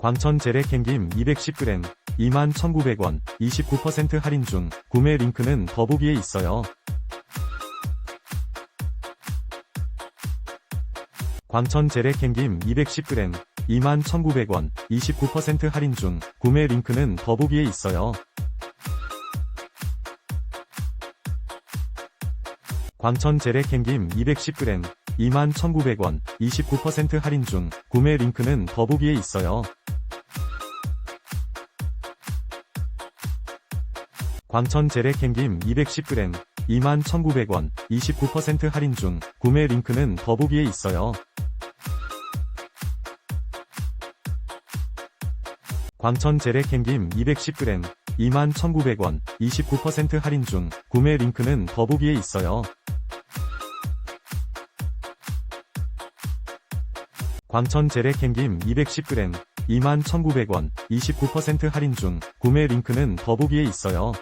광천 재래 캔김 210g 21,900원 29% 할인 중 구매 링크는 더보기에 있어요. 광천 재래 캔김 210g 21,900원 29% 할인 중 구매 링크는 더보기에 있어요. 광천 재래 캔김 210g 21,900원 29% 할인 중 구매 링크는 더보기에 있어요. 광천 재래 캔김 210g 21,900원 29% 할인 중 구매 링크는 더보기에 있어요. 광천 재래 캔김 210g 21,900원 29% 할인 중 구매 링크는 더보기에 있어요. 광천 재래 캔김 210g 21,900원 29% 할인 중 구매 링크는 더보기에 있어요.